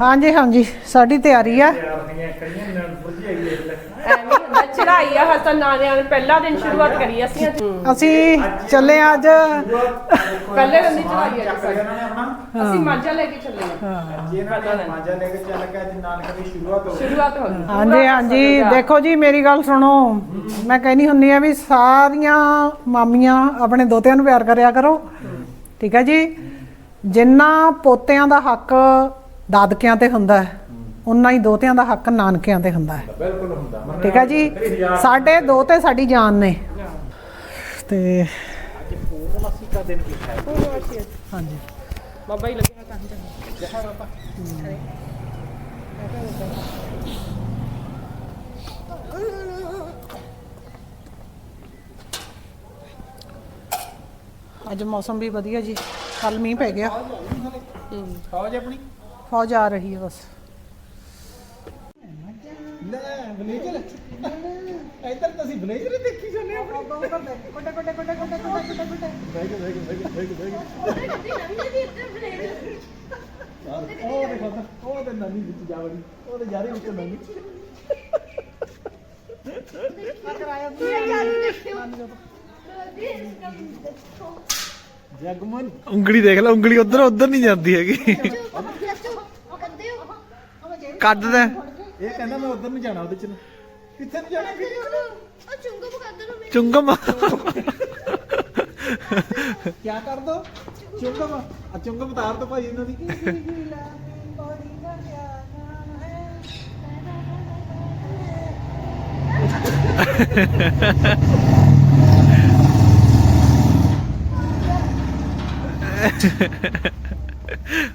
ਹਾਂਜੀ ਹਾਂਜੀ ਸਾਡੀ ਤਿਆਰੀ ਆ। ਤਿਆਰ ਹੋਈਆਂ ਕਈਆਂ ਨਾਲ ਬੁੱਝੀ ਆਈ ਹੈ ਲੈ ਐਵੇਂ ਹੁੰਦਾ ਚੜਾਈ ਆ ਹਸਨ ਨਾਨਿਆਂ ਨੇ ਪਹਿਲਾ ਦਿਨ ਸ਼ੁਰੂਆਤ ਕਰੀ ਅਸੀਂ। ਅੱਜ। ਅਸੀਂ ਚੱਲੇ ਅੱਜ। ਪਹਿਲੇ ਦਿਨ ਦੀ ਚੜਾਈ ਆ ਆਪਣਾ। ਅਸੀਂ ਮਾਝਾ ਲੈ ਕੇ ਚੱਲੇ ਆ। ਅੱਜ ਇਹਨਾਂ ਨੇ ਮਾਂਜਾ ਲੈ ਕੇ ਚੱਲ ਕੇ ਅੱਜ ਨਾਨਕ ਦੀ ਸ਼ੁਰੂਆਤ ਹੋ ਗਈ। ਸ਼ੁਰੂਆਤ ਹੋ ਗਈ। ਹਾਂਜੀ ਹਾਂਜੀ ਦੇਖੋ ਜੀ ਮੇਰੀ ਗੱਲ ਸੁਣੋ। ਮੈਂ ਕਹਿੰਦੀ ਹੁੰਨੀ ਆ ਵੀ ਸਾਰੀਆਂ ਮਾਮੀਆਂ ਆਪਣੇ ਦੋਤਿਆਂ ਨੂੰ ਪਿਆਰ ਕਰਿਆ ਕਰੋ। ਠੀਕ ਹੈ ਜੀ? ਜਿੰਨਾ ਪੋਤਿਆਂ ਦਾ ਹੱਕ ਦਾਦਕਿਆਂ ਤੇ ਹੁੰਦਾ ਹੈ ਉਨਾ ਹੀ ਦੋਤਿਆਂ ਦਾ ਹੱਕ ਨਾਨਕਿਆਂ ਤੇ ਹੁੰਦਾ ਹੈ। ਬਿਲਕੁਲ ਹੁੰਦਾ। ਠੀਕ ਹੈ ਜੀ? ਸਾਡੇ ਦੋਤੇ ਸਾਡੀ ਜਾਨ ਨੇ। ਤੇ ਅੱਜ ਪੂਰਨਮਾਸੀ ਦਾ ਦਿਨ ਵੀ ਹੈ। ਹਾਂਜੀ। ਬਾਬਾ ਹੀ ਲੱਗਿਆ ਤਾਂ ਹੀ ਜਹਾ ਬਾਬਾ। ਅੱਜ ਮੌਸਮ ਵੀ ਵਧੀਆ ਜੀ। ਕੱਲ ਮੀਂਹ ਪੈ ਗਿਆ। ਫੌਜ ਆਪਣੀ? ਫੌਜ ਆ ਰਹੀ ਹੈ ਬਸ। ਲੈ ਬਲੇਜ਼ਰ। ਇੱਧਰ ਤੁਸੀਂ ਬਲੇਜ਼ਰ ਹੀ ਦੇਖੀ ਜਾਂਦੇ ਹੋ ਆਪਣੀ। ਕੋਟੇ ਕੋਟੇ ਕੋਟੇ ਕੋਟੇ ਕੋਟੇ ਕੋਟੇ ਕੋਟੇ। Bag bag bag bag bag ਉਹ ਦੇਖੋ ਤਾਂ, ਉਹ ਤੇ ਨਾਨੀ ਵਿੱਚ ਜਾ ਵੜੀ। ਉਹ ਤੇ ਜਾਰੇ ਵਿੱਚ ਨਾਨੀ। ਜਗਮਨ ਉਂਗਲੀ ਦੇਖ ਲੈ ਉਂਗਲੀ ਉਧਰ ਉਧਰ ਨਹੀਂ ਜਾਂਦੀ ਹੈਗੀ। ਕੱਢ ਦੇ। ਇਹ ਕਹਿੰਦਾ ਮੈਂ ਉਧਰ ਨਹੀਂ ਜਾਣਾ ਉਹਦੇ ਚ। ਨੂੰ। ਕਿੱਥੇ ਨਹੀਂ ਜਾਣਾ? ਚੁੰਗਮ। ਕੀ ਕਰ ਦੋ? ਚੁੰਗਮ। ਆ ਚੁੰਗਮ ਉਤਾਰ ਦੋ ਭਾਈ ਇਹਨਾਂ ਦੀ।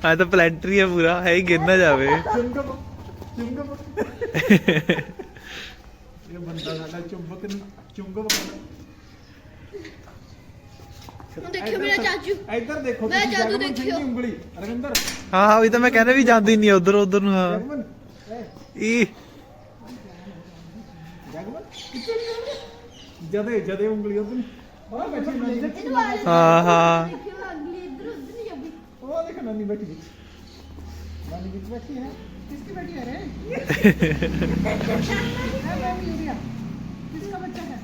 ਆ ਤਾਂ ਪਲੈਂਟਰੀ ਹੈ ਪੂਰਾ ਹੈ ਹੀ ਗਿਰ ਨਾ ਜਾਵੇ। ਚੁੰਗਮ ਚੁੰਗਮ ਇਹ ਬੰਦਾ ਸਾਡਾ ਚੁੰਬਕ ਨੂੰ ਚੁੰਗਮ ਦੇਖਿਓ ਮੇਰਾ ਚਾਚੂ। ਇੱਧਰ ਦੇਖੋ ਮੈਂ ਤੁਸੀਂ ਜਾਦੂ ਜਗਮਨ ਸਿੰਘ ਦੇਖਿਓ। ਉਂਗਲੀ ਰਵਿੰਦਰ ਹਾਂ ਹਾਂ ਵੀ ਤਾਂ ਮੈਂ ਕਹਿੰਦਾ ਵੀ ਜਾਂਦੀ ਨਹੀਂ ਉਧਰ ਉਧਰ ਨੂੰ ਹਾਂ। ਜਗਮਨ ਈ। ਜਗਮਨ ਜਦੇ? ਜਦੇ ਉਂਗਲੀ ਉਧਰ ਬੈਠੀ ਹਾਂ ਹਾਂ। ਦੇਖਿਓ। ਨਹੀਂ ਜਾਂਦੀ ਉਹ ਦੇਖ ਨਾਨੀ ਬੈਠੀ ਵਿੱਚ ਨਾਨੀ ਵਿੱਚ ਬੈਠੀ ਹੈ किसकी बेटी है रे है बेबी यूरिया किसका बच्चा है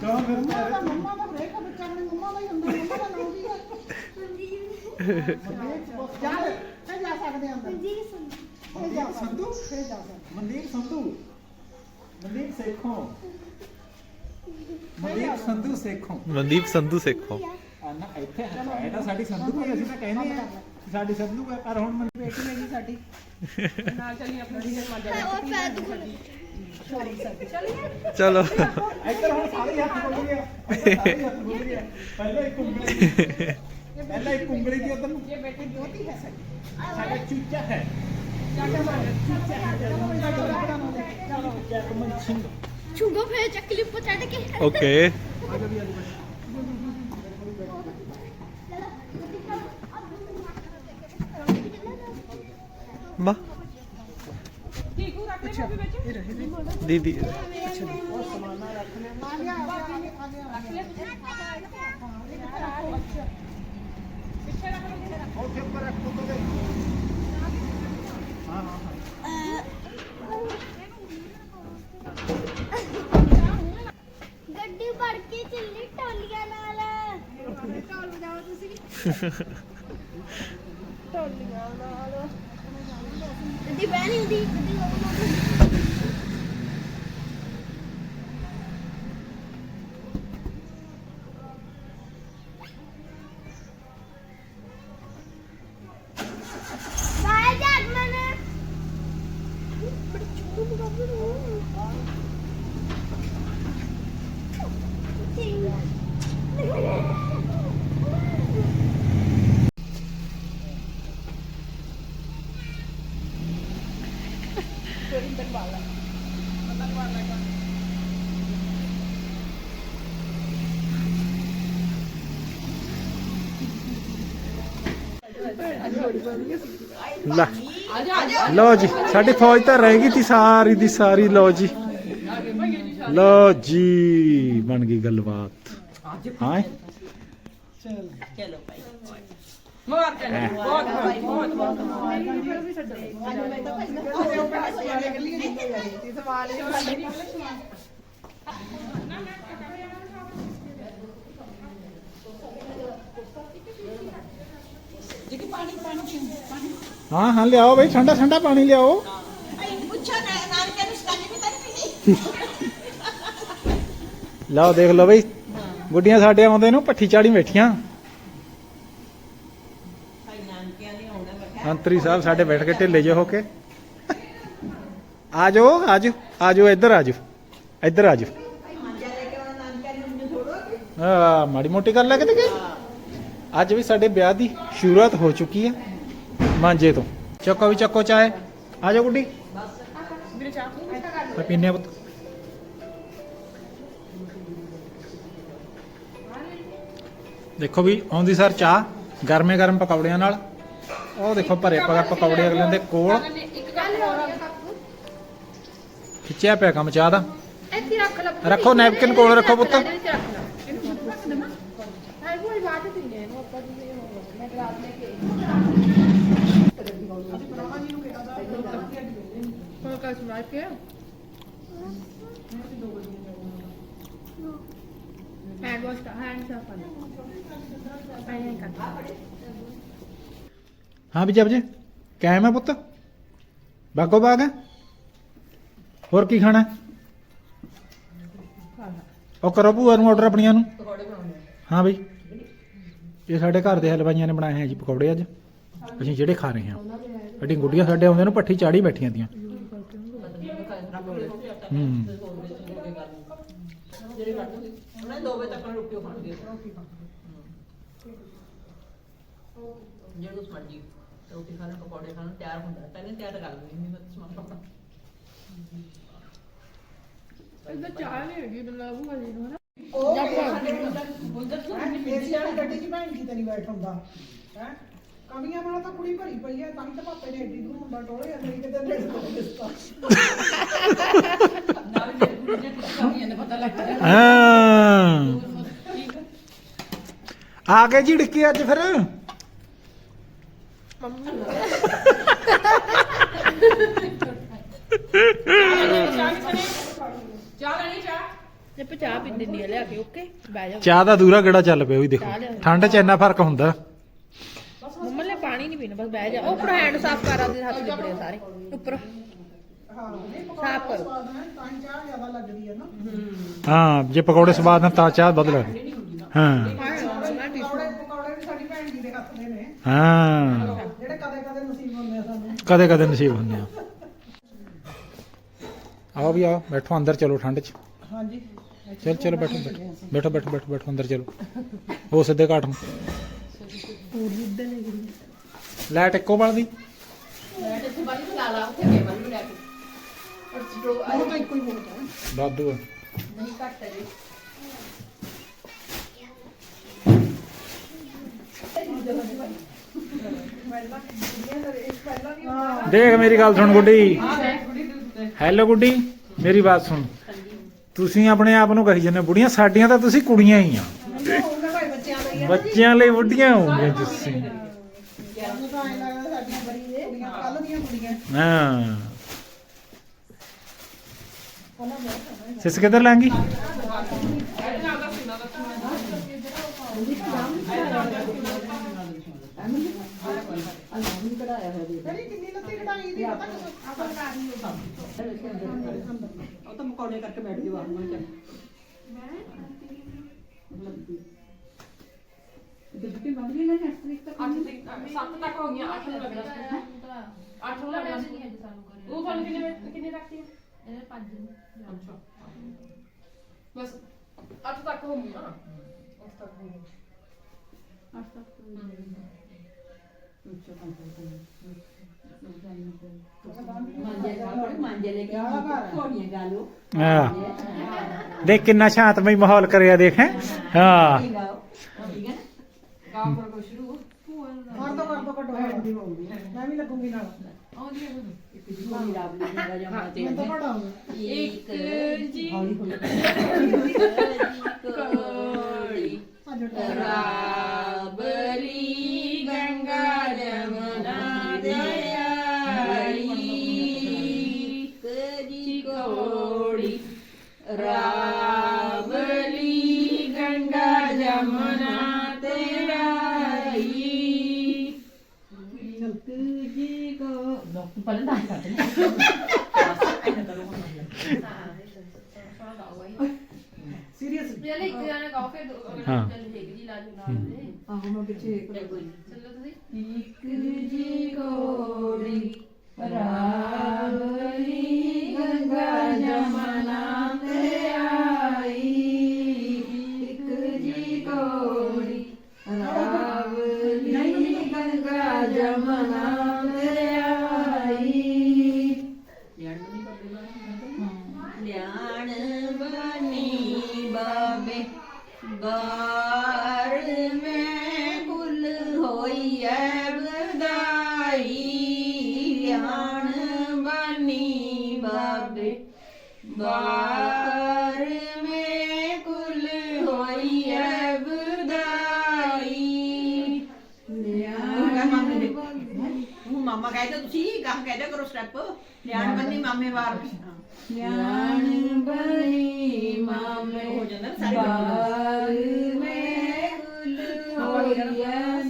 ਕਹਾਂ ਫਿਰ मम्मा का मम्मा का ब्रेक का बच्चा है मम्मा का ही अंदर मम्मा का नाम भी है जा चल जा सकते हैं अंदर ਮਨਦੀਪ ਸੰਧੂ फिर जा सकते ਮਨਦੀਪ ਸੰਧੂ ਮਨਦੀਪ ਸੇਖੋਂ ਮਨਦੀਪ ਸੰਧੂ ਸੇਖੋਂ ਮਨਦੀਪ ਸੰਧੂ ਸੇਖੋ ਆ ਨਾ ਇੱਥੇ ਹਟਾਇਆ ਤਾਂ ਸਾਡੀ ਸੰਧੂ ਹੈ ਅਸੀਂ ਤਾਂ ਕਹਿੰਦੇ ਆ ਸਾਡੀ ਸੰਧੂ ਹੈ ਪਰ ਹੁਣ ਮੈਨੂੰ ਹੈ ਸਾਡੀ। ਸਾਡਾ ਚੂਚਾ ਹੈ। ਚੁੰਗੋ ਫੇਰ ਚੱਕ ਲਈ ਪਚਾੜ ਕੇ। ਓਕੇ। ਆ ਵਿੱਚ ਦੀਦੀ ਉੱਥੇ ਉੱਪਰ ਰੱਖ ਦੋ ਤੇ ਹਾਂ ਹਾਂ ਹਾਂ ਗੱਡੀ ਭਰ ਕੇ ਚੱਲੀ ਟੋਲੀਆਂ ਨਾਲ ਢੋਲ ਵਜਾਓ ਤੁਸੀਂ ਟੋਲੀਆਂ ਨਾਲ ਗੱਡੀ ਬਹਿ ਨਹੀਂ ਹੁੰਦੀ ਗੱਡੀ ਹੋਊ ਬਾਏ ਜਗਮਨ ਬੜੀ ਚੁੱਪ ਕਰ ਲੈ। ਲਓ ਜੀ, ਸਾਡੀ ਫੌਜ ਤਾਂ ਰਹਿ ਗਈ ਸੀ ਸਾਰੀ ਦੀ ਸਾਰੀ, ਲਓ ਜੀ। ਲਓ ਜੀ, ਬਣ ਗਈ ਗੱਲਬਾਤ। ਹਾਂ ਚਲੋ ਚਲੋ ਭਾਈ। ਮਾਰ ਕੇ ਬਹੁਤ ਬਹੁਤ ਬਹੁਤ ਮਾਰ ਹਾਂ ਹਾਂ, ਲਿਆਓ ਬਈ, ਠੰਡਾ ਠੰਡਾ ਪਾਣੀ ਲਿਆਓ। ਲਓ, ਦੇਖ ਲਓ ਬਈ ਗੁੱਡੀਆਂ ਸਾਡੇ ਆਉਂਦੇ ਨੂੰ ਪੱਠੀ ਚਾੜੀ ਬੈਠੀਆਂ। ਮੰਤਰੀ ਸਾਹਿਬ ਸਾਡੇ ਬੈਠ ਕੇ ਢਿੱਲੇ ਜਿਹੇ ਹੋ ਕੇ। ਆ ਜਾਓ ਆਜੋ ਜਾਓ ਆ ਜਾਓ ਇੱਧਰ ਆਜੋ ਜਾਓ ਇੱਧਰ ਆ ਜਾਓ ਆ ਮਾੜੀ ਮੋਟੀ ਕਰ ਲੈ ਕਿਤੇ ਕਿ ਅੱਜ ਵੀ ਸਾਡੇ ਵਿਆਹ ਦੀ ਸ਼ੁਰੂਆਤ ਹੋ ਚੁੱਕੀ ਹੈ। ਮਾਂਜੇ ਤੋਂ। ਚੱਕੋ ਵੀ ਚੱਕੋ ਚਾਹੇ। ਆ ਜਾਓ ਗੁੱਡੀ। ਵੀਰੇ ਚਾਹ ਪੀਨੇ ਪੁੱਤ। ਦੇਖੋ ਵੀ ਆਉਂਦੀ ਸਰ ਚਾਹ ਗਰਮੇ ਗਰਮ ਪਕੌੜਿਆਂ ਨਾਲ। ਉਹ ਦੇਖੋ ਭਰੇ ਪਗਾ ਪਕੌੜੇ ਅਗਲੇ ਦੇ ਕੋਲ। ਖਿੱਚਿਆ ਪਿਆ ਕੰਮ ਚਾਹ ਦਾ। ਇੱਥੇ ਰੱਖ ਲੈ ਰੱਖੋ ਨੈਪਕਿਨ ਕੋਲ ਰੱਖੋ ਪੁੱਤ ਇਹਦੇ ਵਿੱਚ ਰੱਖ ਲੈ ਇਹਨੂੰ ਰੱਖ ਦੇਵਾਂ ਹਾਂ ਕੋਈ ਬਾਤ ਨਹੀਂ ਹੈ ਇਹਨੂੰ ਆਪਾਂ ਜੀ ਮੈਂ ਰਾਤ ਲੈ ਕੇ ਕੋਈ ਕੇ ਹੈਂਡ ਵਾਸ਼ ਹੈਂਡ ਸਾਫ਼ ਕਰਨਾ ਆਇਆ ਕਰ ਹਾਂ ਵੀ ਜਬ ਜੀ, ਕਾਇਮ ਹੈ ਪੁੱਤ? ਬਾਗੋ ਬਾਗ ਹੈ? ਹੋਰ ਕੀ ਖਾਣਾ ਉਹ ਕਰੋ ਭੂਆ ਨੂੰ ਆਰਡਰ ਆਪਣੀਆਂ ਨੂੰ। ਹਾਂ ਬਈ। ਇਹ ਸਾਡੇ ਘਰ ਦੇ ਹਲਵਾਈਆਂ ਨੇ ਬਣਾਏ ਹੈ ਜੀ ਪਕੌੜੇ ਅੱਜ। ਅਸੀਂ ਜਿਹੜੇ ਖਾ ਰਹੇ ਹਾਂ। ਸਾਡੀ ਗੁੱਡੀਆਂ ਸਾਡੇ ਆਉਂਦੇ ਨੂੰ ਪੱਠੀ ਚਾੜੀ ਬੈਠੀਆਂ ਦੀਆਂ। ਹੂੰ। ਜਿਹੜੇ ਕੁਛ ਮਰਜ਼ੀ ਰੋਟੀ ਖਾਣਾ ਪਕੌੜੇ ਖਾਣਾ ਤਿਆਰ ਹੁੰਦਾ ਪਹਿਲੇ ਤਿਆਰ ਕਰ ਲੈਂਦੀ ਮੈਂ ਸਮਾਨ ਇਹਦਾ ਚਾਹ ਨਹੀਂ ਹੈਗੀ ਮਤਲਬ ਉਹ ਵਾਲੀ ਨੂੰ ਨਾ ਏਸੀ ਵਾਲੀ ਗੱਡੀ 'ਚ ਭੈਣ ਜੀ ਤੇ ਨਹੀਂ ਬੈਠ ਹੁੰਦਾ ਹੈ। ਕਮੀਆਂ ਨਾਲ ਤਾਂ ਕੁੜੀ ਭਰੀ ਪਈ ਹੈ ਤਾਂ ਹੀ ਤਾਂ ਪਾਪੇ ਨੇ ਏਡੀ ਦੂਰ ਹੁੰਦਾ ਟੋਲੇ ਅੰਦਰ ਹੀ ਕਿਤੇ ਨੇੜੇ ਤੋਂ ਦਿਸਦਾ ਨਾਲ ਮੇਰੇ ਕੁੜੀ ਨੇ ਕਮੀਆਂ ਦਾ ਪਤਾ ਲੱਗਦਾ ਹਾਂ ਆ ਗਏ ਜੀ ਡਿੱਕੀ ਅੱਜ ਫਿਰ। ਚਾਹ ਲੈਣੀ ਚਾਹ? ਤੇ ਪਾ ਚਾਹ ਪੀ ਦਿੰਦੀ ਆ ਲਿਆ ਕੇ ਓਕੇ ਬਹਿ ਜਾ। ਚਾਹ ਦਾ ਦੂਰਾ ਗੜਾ ਚੱਲ ਪਿਆ ਉਹ ਵੀ ਦੇਖੋ ਠੰਡ 'ਚ ਇੰਨਾ ਫ਼ਰਕ ਹੁੰਦਾ। ਮੰਮਾ ਨੇ ਪਾਣੀ ਨਹੀਂ ਪੀਣਾ ਬਸ ਬਹਿ ਜਾ। ਉਹ ਉੱਪਰ ਹੈਂਡ ਸਾਫ਼ ਕਰ ਆਪਦੇ ਹੱਥ ਲਿਬੜੇ ਸਾਰੇ। ਉੱਪਰ। ਹਾਂ ਸਾਫ਼ ਕਰੋ। ਜੇ ਪਕੌੜੇ ਸਵਾਦ ਨਾਲ ਤਾਂ ਚਾਹ ਵੱਧ ਲੱਗਦੀ। ਹਾਂ। ਪਕੌੜੇ ਪਕੌੜੇ ਵੀ ਸਾਡੀ ਭੈਣ ਜੀ ਦੇ ਹੱਥ ਦੇ ਨੇ ਹਾਂ। ਜਿਹੜੇ ਕਦੇ ਕਦੇ ਨਸੀਬ ਹੁੰਦੇ ਆ ਸਾਨੂੰ ਕਦੇ ਕਦੇ ਨਸੀਬ ਹੁੰਦੇ ਆ। ਆਓ ਵੀ ਆਓ ਬੈਠੋ ਅੰਦਰ ਚਲੋ ਠੰਡ 'ਚ। ਹਾਂਜੀ। ਚਲ ਚਲੋ ਬੈਠੋ ਬੈਠੋ। ਬੈਠੋ ਬੈਠੋ ਬੈਠੋ ਬੈਠੋ ਅੰਦਰ ਚਲੋ। ਉਹ ਸਿੱਧੇ ਘਾਟ ਨੂੰ। ਲਾਈਟ ਇੱਕੋ ਬਲਦੀ ਹੀ ਹੈ ਵਾਧੂ ਆ। ਹੈ ਦੇਖ ਮੇਰੀ ਗੱਲ ਸੁਣ ਗੁੱਡੀ। ਹੈਲੋ ਗੁੱਡੀ ਮੇਰੀ ਬਾਤ ਸੁਣ। ਤੁਸੀਂ ਆਪਣੇ ਆਪ ਨੂੰ ਕਹੀ ਜਾਂਦੇ ਹੋ, ਬੁੜੀਆਂ ਸਾਡੀਆਂ ਤਾਂ ਤੁਸੀਂ ਕੁੜੀਆਂ ਹੀ ਆ। ਬੱਚਿਆਂ ਲਈ ਬੁੱਢੀਆਂ ਹੋਣਗੀਆਂ ਤੁਸੀਂ ਹਾਂ। ਸਿਸ ਕਿੱਧਰ ਲਾਂਗੀ ਕਿੰਨੀ ਲੱਤੀ ਕਢਾਈ ਦੀ ਪਤਾ ਆਪਾਂ ਕਢਾ ਨਹੀਂ ਉਹ ਤਾਂ ਮਕੌੜੇ ਕਰਕੇ ਬੈਠ ਜਾਓ ਆਪ ਨੂੰ ਚੱਲ ਦਿੱਤੀ ਬੰਦ ਨਹੀਂ ਨਾ ਅੱਠ ਤੱਕ ਸੱਤ ਤੱਕ ਹੋ ਗਈਆਂ ਅੱਠ ਨੂੰ ਲੱਗਣਾ ਅੱਠ ਨੂੰ ਲੱਗਣਾ ਉਹ ਤੁਹਾਨੂੰ ਕਿੰਨੇ ਵਜੇ- ਕਿੰਨੇ ਰੱਖਤੀ ਹੈ ਅੱਛਾ। ਬਸ ਅੱਠ ਤੱਕ ਹੋ ਗਈਆਂ। ਅੱਠ ਤੱਕ ਹੋ ਗਈਆਂ। ਮਾਂਜੇ ਗਾ ਮਾਂਜੇ ਲੈ ਕੇ ਕੋੜੀਆਂ ਗਾਲੋ ਹਾਂ ਕਿੰਨਾ ਸ਼ਾਂਤਮਈ ਮਾਹੌਲ ਕਰਿਆ ਦੇਖ ਹੈਂ? ਹਾਂ ਠੀਕ ਹੈ ਠੀਕ ਸੀਰੀਅਸ ਪਹਿਲੇ ਇੱਕ ਗਾਣਾ ਗਾਓ ਫਿਰ ਦੋ ਗਾਣੇ ਹਾਂ ਹੈਗੀ ਜੀ ਲਾਜੂ ਨਾਲ ਆਹੋ ਮੈਂ ਪਿੱਛੇ ਇੱਕ ਨੂੰ ਕਹਿ ਦਿਆ ਕਰੋ ਸਟੈਪ ਨਿਆਣ ਬੰਨੀ ਮਾਮੇ ਵਾਰ। ਹਾਂ। ਜਾਣ ਬਣੀ ਮਾਮੇ ਹੋ ਜਾਂਦਾ ਨਾ ਸਾਰੇ ਬਾਲ ਮੈਂ ਕੁਲ ਹੋਇਆ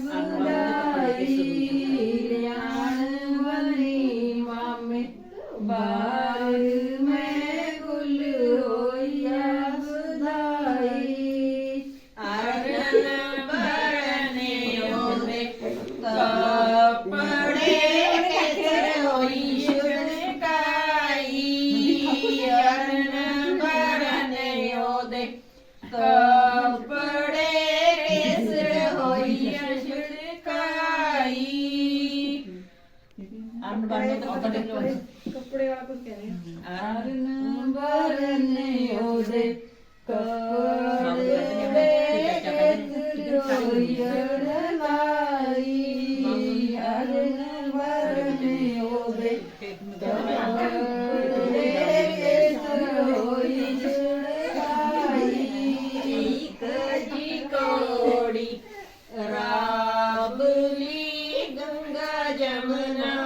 Amen.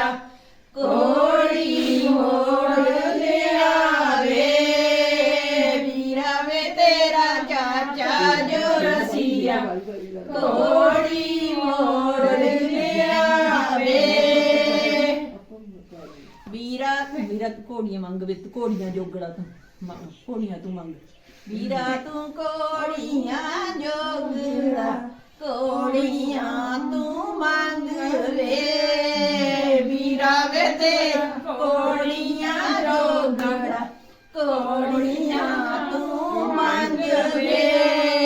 ਲਿਆ। ਕੋੜੀ ਮੋੜ ਲਿਆ ਵੇ ਵੀਰਾ ਵੇ ਤੇਰਾ ਚਾਚਾ ਜੋ ਰਸੀਆ। ਕੋੜੀ ਮੋੜ ਲਿਆ ਵੇ ਵੀਰਾ ਵੀਰਾ ਤੂੰ ਕੋੜੀਆਂ ਮੰਗ ਵੇ ਤੂੰ ਕੋੜੀਆਂ ਜੋਗੜਾ ਤੂੰ ਮੰਗ, ਕੋੜੀਆਂ ਤੂੰ ਮੰਗ। ਵੀਰਾ ਤੂੰ ਕੋੜੀਆਂ ਜੋਗੜਾ ਕੋੜੀਆਂ ਤੂੰ ਮੰਗ ਵੇ। કોડિયા તું માંગ રે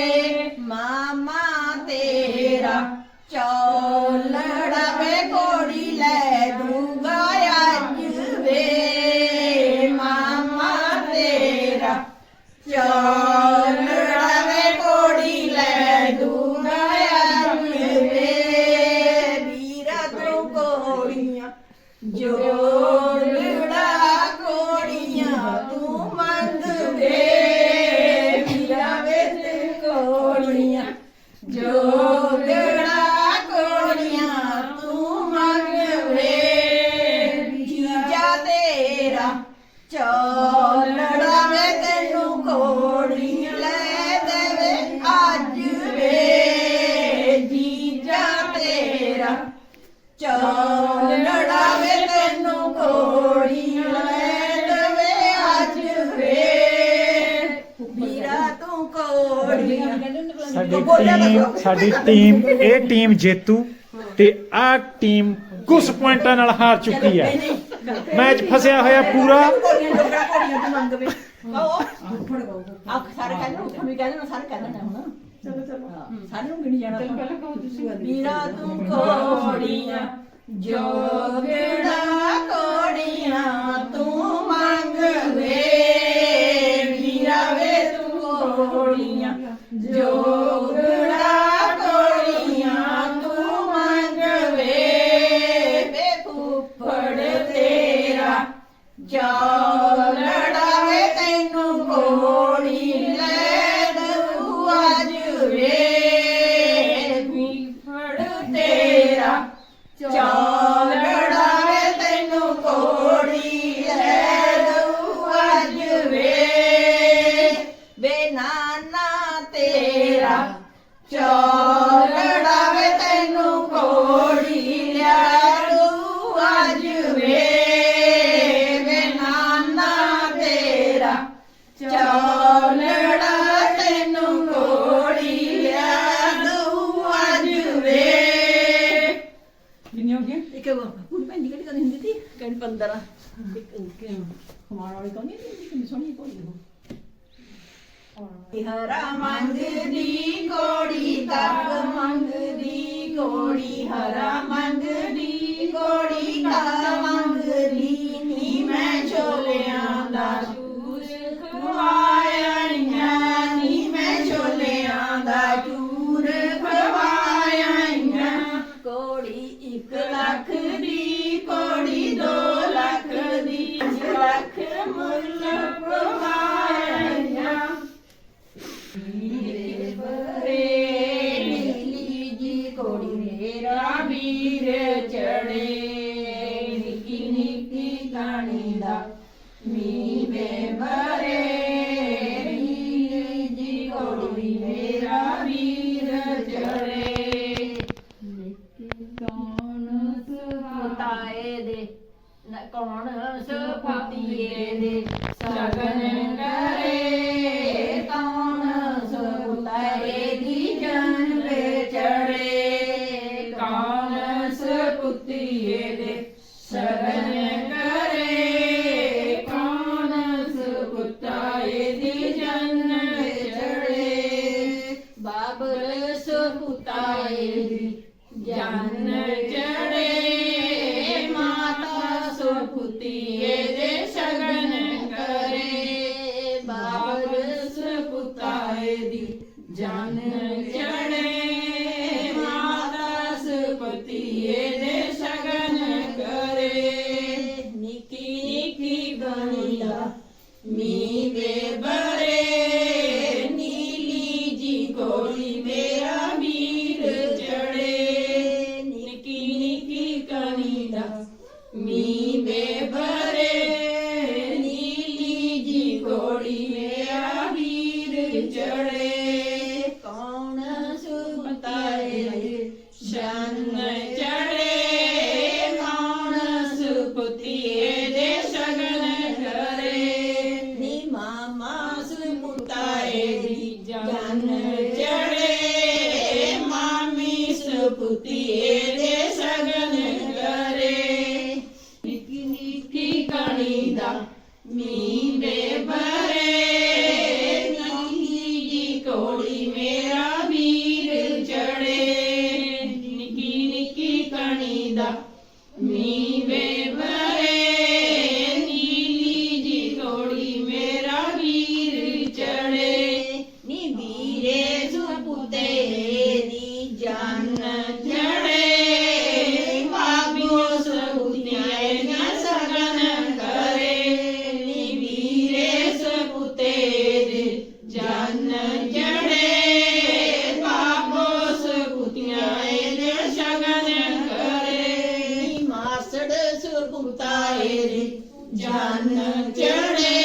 ਸਾਡੀ ਟੀਮ ਸਾਡੀ ਟੀਮ ਇਹ ਟੀਮ ਜੇਤੂ ਤੇ ਆਹ ਟੀਮ ਕੁਝ ਪੁਆਇੰਟਾਂ ਨਾਲ ਹਾਰ ਚੁੱਕੀ ਹੈ ਮੈਚ ਫਸਿਆ ਹੋਇਆ ਪੂਰਾ। ਜੋ ਮੰਗਦੀ ਕੋੜੀ ਤੱਕ ਮੰਗਦੀ ਕੋੜੀ ਹਰਾ ਮੰਗਦੀ ਕੋੜੀ ਤੱਕ எழுந்து तेरी जान चढ़े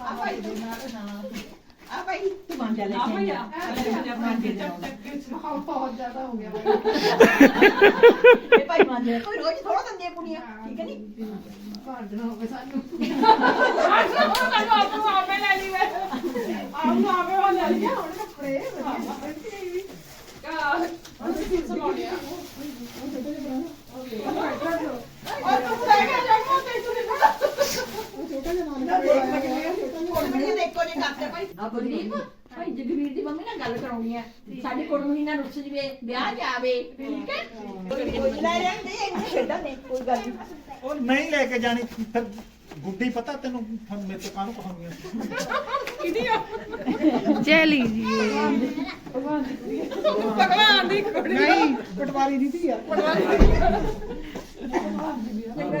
ਆ ਭਾਈ ਤੂੰ ਆ ਭਾਈ ਲੈ ਆ ਭਾਈ ਆ ਬਹੁਤ ਜ਼ਿਆਦਾ ਹੋ ਗਿਆ ਇਹ ਭਾਈ ਮੰਨ ਲੈ ਕੋਈ ਰੋਜ਼ ਥੋੜਾ ਦਿੰਦੀਆਂ ਕੁੜੀਆਂ ਠੀਕ ਹੈ ਨਹੀਂ ਸਾਨੂੰ ਆਪ ਨੂੰ ਆਪੇ ਲੈ ਲਈ ਮੈਂ ਆਪ ਨੂੰ ਆਪੇ ਹੋ ਲੈ ਲਈ ਹੁਣ ਕੱਪੜੇ ਕਾ ਸਮਾਉਣਿਆ ਔਰ ਤੂੰ ਲੈ ਕੇ ਜੇ ਕਰਦੇ ਭਾਈ ਆ ਜਗਵੀਰ ਦੀ ਮੰਮੀ ਨਾਲ ਗੱਲ ਕਰਾਉਣੀ ਹੈ। ਸਾਡੀ ਕੁੜਮਣੀ ਨਾਲ ਰੁੱਸ ਜਵੇ ਵਿਆਹ ਜਾਵੇ ਠੀਕ ਹੈ? ਉਹ ਨਹੀਂ ਲੈ ਕੇ ਜਾਣੀ ਫਿਰ ਗੁੱਡੀ ਪਤਾ ਤੈਨੂੰ ਹੁਣ ਮੇਰੇ ਤੋਂ ਕਾਹਨੂੰ ਕਹਾਂਗੀਆਂ ਚਲੀ ਜੀ। ਭਗਵਾਨ ਦੀ ਕੁੜੀ ਨਹੀਂ ਪਟਵਾਰੀ ਦੀ ਧੀ ਆ। ਚੰਗਾ।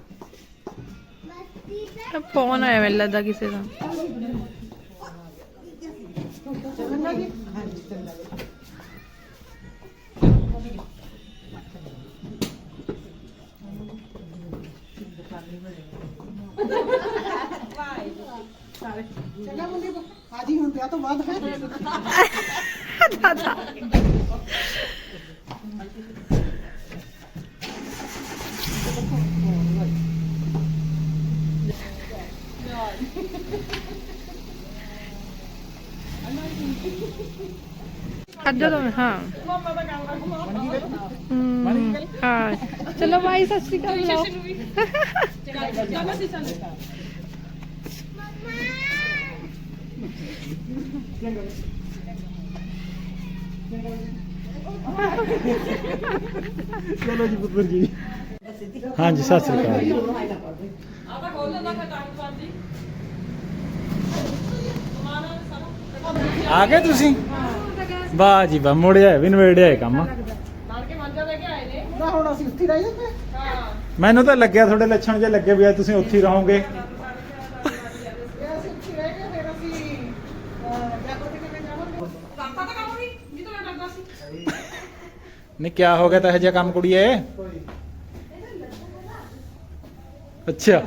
ਫੋਨ ਆਇਆ ਮੈਨੂੰ ਲੱਗਦਾ ਕਿਸੇ ਦਾ। ਚੰਗਾ ਮੁੰਡੀ ਆਜੀ ਹੁਣ ਵਿਆਹ ਤੋਂ ਬਾਅਦ ਹੈ। ਅੱਧਾ ਤੋਂ ਹਾਂ। ਹਮ, ਹਾਂ। ਚਲੋ ਬਾਈ ਸਤਿ ਸ਼੍ਰੀ ਅਕਾਲ ਬੁਲਾਓ। ਚਲੋ ਜੀ ਪੁੱਤਰ ਜੀ ਹਾਂਜੀ ਸਤਿ ਸ੍ਰੀ ਅਕਾਲ ਜੀ। ਆ ਗਏ ਤੁਸੀਂ? ਵਾਹ ਜੀ ਵਾਹ ਮੁੜਿਆ ਵੀ ਨਵੇੜਿਆ ਇਹ ਕੰਮ। ਨਾਲ ਕੇ ਮਾਂਜਾ ਲੈ ਕੇ ਆਏ ਨੇ ਨਾ ਹੁਣ ਅਸੀਂ ਉੱਥੇ ਹੀ ਰਹਿ ਜਾਂਦੇ ਹਾਂ। ਮੈਨੂੰ ਤਾਂ ਲੱਗਿਆ ਤੁਹਾਡੇ ਲੱਛਣ ਜੇ ਲੱਗੇ ਵੀ ਆ ਤੁਸੀਂ ਉੱਥੇ ਹੀ ਰਹੋਗੇ। ਜੇ ਅਸੀਂ ਉੱਥੇ ਰਹਿ ਗਏ ਫਿਰ ਅਸੀਂ ਜਾਗੋ ਤੇ ਕਿਵੇਂ ਜਾਵਾਂਗੇ? ਕਾਕਾ ਤਾਂ ਕੰਮ ਨਹੀਂ ਤਾਂ ਸੀ। ਕਿਆ ਹੋ ਗਿਆ ਤਾਂ ਇਹ ਜਿਹਾ ਕੰਮ ਕੁੜੀਏ? ਅੱਛਾ।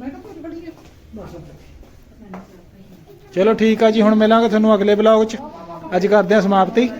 ਮੈਂ ਕਿਹਾ ਕੁਝ ਬੜੀ ਹੈ ਬਸ ਚਲੋ ਠੀਕ ਆ ਜੀ ਹੁਣ ਮਿਲਾਂਗੇ ਤੁਹਾਨੂੰ ਅਗਲੇ ਬਲੌਗ 'ਚ। ਅੱਜ ਕਰਦੇ ਹਾਂ ਸਮਾਪਤੀ।